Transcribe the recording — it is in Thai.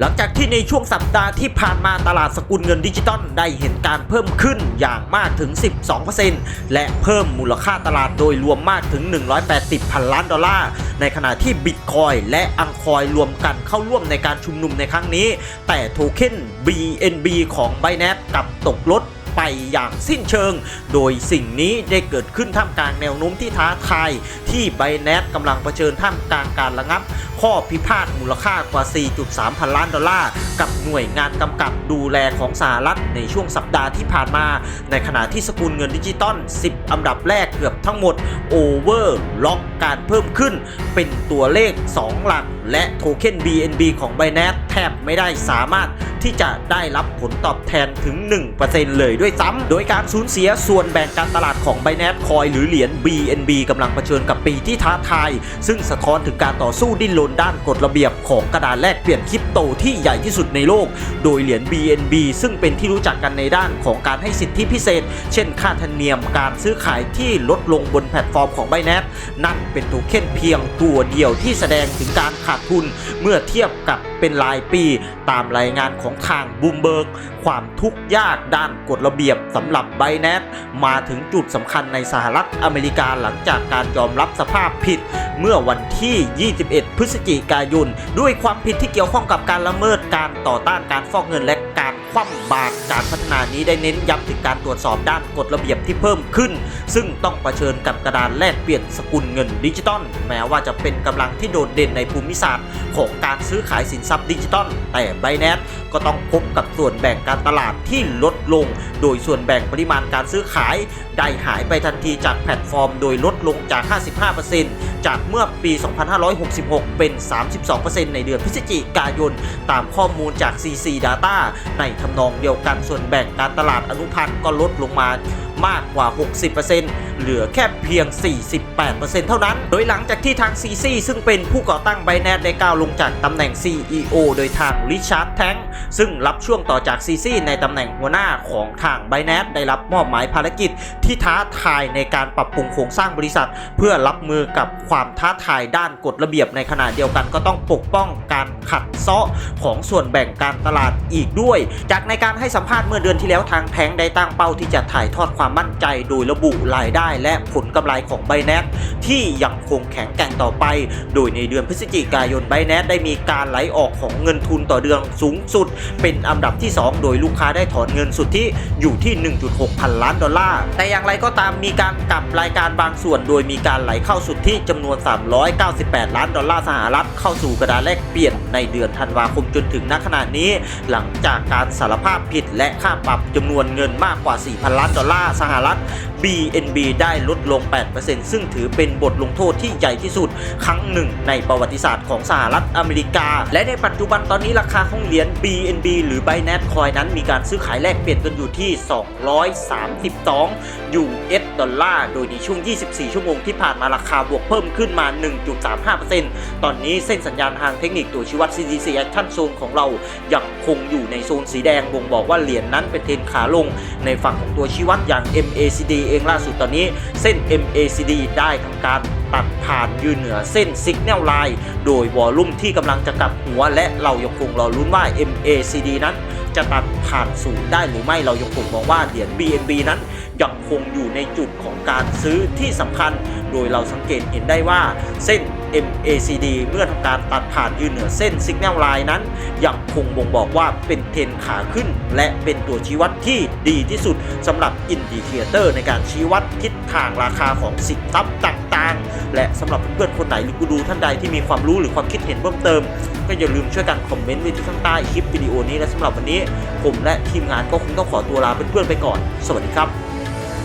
หลังจากที่ในช่วงสัปดาห์ที่ผ่านมาตลาดสกุลเงินดิจิตอลได้เห็นการเพิ่มขึ้นอย่างมากถึง 12%และเพิ่มมูลค่าตลาดโดยรวมมากถึง 180 พันล้านดอลลาร์ ในขณะที่บิตคอยและอังคอยรวมกันเข้าร่วมในการชุมนุมในครั้งนี้ แต่โทเค็น BNB ของ Binance กลับตกลด ไปอย่างสิ้นเชิง โดยสิ่งนี้ได้เกิดขึ้นท่ามกลางแนวโน้มที่ท้าทายที่ไบแนสกำลังเผชิญท่ามกลางการระงับ ข้อพิพาทมูลค่ากว่า 4.3 พันล้านดอลลาร์กับหน่วยงานกำกับดูแลของสหรัฐในช่วงสัปดาห์ที่ผ่านมา ในขณะที่สกุลเงินดิจิตอล 10 อันดับแรกเกือบทั้งหมดโอเวอร์ล็อกการเพิ่มขึ้น เป็นตัวเลข 2 หลัก และโทเค็น BNB ของ Binance แทบไม่ได้สามารถที่จะได้รับผลตอบแทนถึง 1%เลยด้วยซ้ำ โดยการสูญเสียส่วนแบ่งการตลาดของ Binance Coin หรือเหรียญ BNB กำลังเผชิญกับปีที่ท้าทาย ซึ่งสะท้อนถึงการต่อสู้ดิ้นรนด้านกฎระเบียบของกระดานแลกเปลี่ยนคริปโตที่ใหญ่ที่สุดในโลก โดยเหรียญ BNB ซึ่งเป็นที่รู้จักกันในด้านของการให้สิทธิพิเศษ เช่น ค่าธรรมเนียมการซื้อขายที่ลดลงบนแพลตฟอร์มของ Binance นั่นเป็นโทเค็นเพียงตัวเดียวที่แสดงถึงการขาดทุนเมื่อเทียบกับเป็นรายปี ตามรายงานของทางบูมเบิร์กความทุกข์ยากด้านกฎระเบียบสำหรับไบแนสมาถึงจุดสำคัญในสหรัฐอเมริกาหลังจากการยอมรับสภาพผิด เมื่อวันที่ 21 พฤศจิกายน ด้วยความผิดที่เกี่ยวข้องกับการละเมิดการต่อต้านการฟอกเงินและการคว่ำบาตรการพ นานี้ได้เน้นย้ำถึงการตรวจสอบด้านกฎระเบียบที่เพิ่มขึ้น ซึ่งต้องเผชิญกับกระดานแลกเปลี่ยนสกุลเงินดิจิตอลแม้ว่าจะเป็นกำลังที่โดดเด่นในภูมิศาสตร์ ของการซื้อขายสินทรัพย์ดิจิตอลแต่ไบแนสก็ต้องพบกับส่วนแบ่งการตลาดที่ลดลง โดยส่วนแบ่งปริมาณการซื้อขาย ได้หายไปทันทีจากแพลตฟอร์ม โดยลดลงจาก 55%จากเมื่อปี 2566 เป็น 32%ในเดือนพฤศจิกายน ตามข้อมูลจาก CC Data ในทำนองเดียวกันส่วนแบ่งการตลาดอนุพันธ์ก็ลดลงมา มากกว่า 60%เหลือแค่เพียง 48%เท่านั้น โดยหลังจากที่ทาง CC ซึ่งเป็นผู้ก่อตั้ง Binance ได้ก้าวลงจากตำแหน่ง CEO โดยทางริชาร์ดแทงซึ่งรับช่วงต่อจาก CC ในตำแหน่งหัวหน้าของทาง Binance ได้รับมอบหมายภารกิจที่ท้าทายในการปรับปรุงโครงสร้างบริษัท เพื่อรับมือกับความท้าทายด้านกฎระเบียบในขณะเดียวกันก็ต้องปกป้องการขัดเซาะของส่วนแบ่งการตลาดอีกด้วย จากในการให้สัมภาษณ์เมื่อเดือนที่แล้วทางแทงได้ตั้งเป้าที่จะถ่ายทอดความมั่นใจโดยระบุรายได้และผลกำไรของ b บ n a n c ที่ยังคงแข็งแกร่งต่อไป โดยในเดือนพฤศจิกายน b บ n a n c ได้มีการไหลออกของเงินทุนต่อเดือนสูงสุด เป็นอันดับที่ 2 โดยลูกค้าได้ถอนเงินสุทธิอยู่ที่ 1.6 พันล้านดอลลาร์ แต่อย่างไรก็ตามมีการกลับรายการบางส่วน โดยมีการไหลเข้าสุทธิจำนวน 398 ล้านดอลลาร์สหรัฐเข้าสู่กระดานแลกเปลี่ยนในเดือนธันวาคมจนถึงณขณะนี้ หลังจากการสารภาพผิดและค่าปรับจำนวนเงินมากกว่า 4,000 ล้านดอลลาร์สหรัฐ BNB ได้ลดลง 8%ซึ่งถือเป็นบทลงโทษที่ใหญ่ที่สุดครั้งหนึ่งในประวัติศาสตร์ของสหรัฐอเมริกา และในปัจจุบันตอนนี้ราคาของเหรียญ BNB หรือ Binance Coin นั้นมีการซื้อขายแลกเปลี่ยนกันอยู่ที่ 232 US ดอลลาร์ โดยในช่วง 24 ชั่วโมงที่ผ่านมาราคาบวกเพิ่มขึ้นมา 1.35%ตอนนี้เส้นสัญญาณทางเทคนิคตัวชี้วัด CDC Action Zone ของเรายังคงอยู่ในโซนสีแดงบ่งบอกว่าเหรียญนนั้นเป็นเทรนขาลง ในฝั่งของตัวชี้วัดอย่าง MACD เองล่าสุดตอนนี้เส้น MACD ได้ทำการตัดผ่านยืนเหนือเส้น Signal Line โดยวอลลุ่มที่กำลังจะกลับหัวและเรายังคงรอลุ้นว่า MACD นั้นจะตัดผ่านศูนย์ได้หรือไม่เรายังคงมองว่าเหรียญ BNB นั้น ยังคงอยู่ในจุดของการซื้อที่สำคัญ โดยเราสังเกตเห็นได้ว่าเส้น MACD เมื่อทำการตัดผ่านยืนเหนือเส้น Signal Line นั้น ยังคงบ่งบอกว่าเป็นเทรนขาขึ้น และเป็นตัวชี้วัดที่ดีที่สุดสำหรับอินดิเคเตอร์ในการชี้วัดทิศทางราคาของสินทรัพย์ต่างๆ และสำหรับเพื่อนๆคนไหนหรือกูดูท่านใดที่มีความรู้หรือความคิดเห็นเพิ่มเติม ก็อย่าลืมช่วยกันคอมเมนต์ไว้ที่ข้างใต้คลิปวิดีโอนี้และสำหรับวันนี้ ผมและทีมงานก็คงต้องขอตัวลาเพื่อนๆไปก่อน สวัสดีครับ